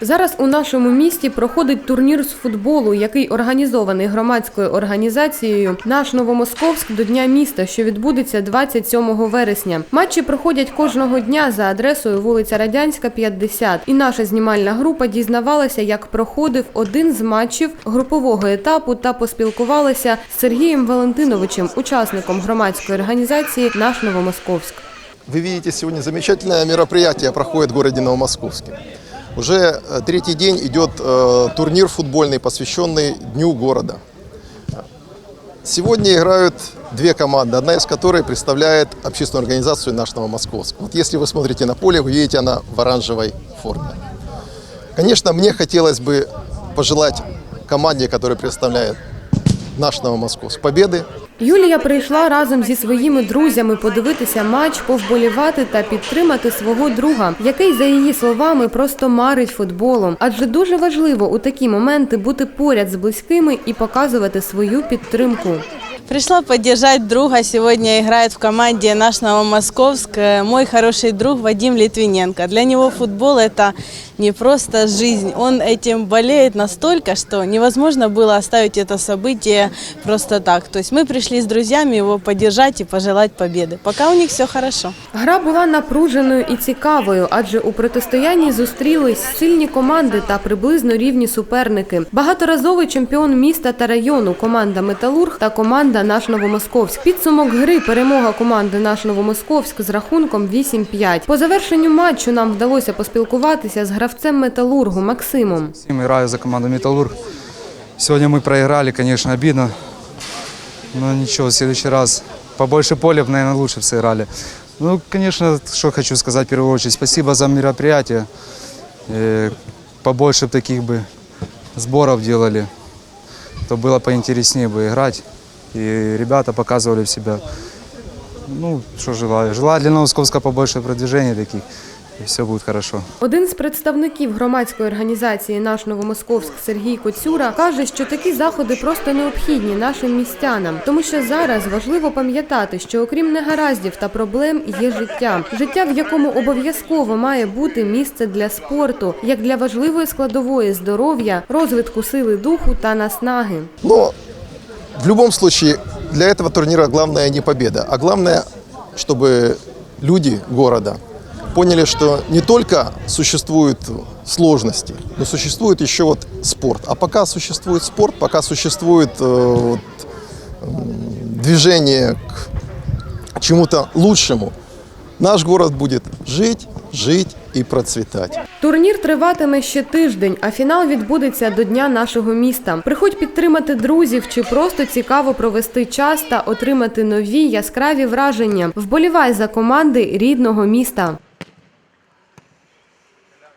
Зараз у нашому місті проходить турнір з футболу, який організований громадською організацією Наш Новомосковськ до Дня міста, що відбудеться 27 вересня. Матчі проходять кожного дня за адресою вулиця Радянська, 50. І наша знімальна група дізнавалася, як проходив один з матчів групового етапу та поспілкувалася з Сергієм Валентиновичем, учасником громадської організації Наш Новомосковськ. Вы видите, сегодня замечательное мероприятие проходит в городе Новомосковске. Уже э, третий день идет э, турнир футбольный, посвященный Дню города. Сегодня играют две команды, одна из которых представляет общественную организацию «Наш Новомосковск». Вот если вы смотрите на поле, вы видите она в оранжевой форме. Конечно, мне хотелось бы пожелать команде, которая представляет «Наш Новомосковск» победы, Юлія прийшла разом зі своїми друзями подивитися матч, повболівати та підтримати свого друга, який, за її словами, просто марить футболом. Адже дуже важливо у такі моменти бути поряд з близькими і показувати свою підтримку. Пришла поддержать друга. Сегодня играет в команде наш Новомосковск э, мой хороший друг Вадим Литвиненко. Для него футбол это не просто жизнь. Он этим болеет настолько, что невозможно было оставить это событие просто так. То есть мы пришли с друзьями его поддержать и пожелать победы. Пока у них все хорошо. Гра була напруженою і цікавою, адже у протистоянні зустрілись сильні команди та приблизно рівні суперники. Багаторазовий чемпіон міста та району команда Металург та команда Наш Новомосковськ. Підсумок гри перемога команди Наш Новомосковськ з рахунком 8-5. По завершенню матчу нам вдалося поспілкуватися з гравцем Металургу Максимом. Всем играю за команду «Металлург». Сегодня мы проиграли, конечно, обидно. Но ничего, в следующий раз побольше поля, наверное, лучше бы сыграли. Ну, конечно, что хочу сказать в первую очередь. Спасибо за мероприятие. Э, Побольше б таких бы сборов делали, то было поинтереснее бы играть. И ребята показывали в себя. Ну, что желаю. Желаю для Новосковска побольше продвижений таких. И все будет хорошо. Один з представників громадської організації Наш Новомосковськ Сергій Коцюра каже, що такі заходи просто необхідні нашим містянам, тому що зараз важливо пам'ятати, що окрім негараздів та проблем є життя, життя, в якому обов'язково має бути місце для спорту, як для важливої складової здоров'я, розвитку сили духу та наснаги. Но в любом случае для этого турнира главное не победа, а главное, чтобы люди города поняли, что не только существуют сложности, но существует еще вот спорт. А пока существует спорт, пока существует э, вот, движение к чему-то лучшему, наш город буде жити, жити і процвітати. Турнір триватиме ще тиждень, а фінал відбудеться до дня нашого міста. Приходь підтримати друзів чи просто цікаво провести час та отримати нові яскраві враження. Вболівай за команди рідного міста.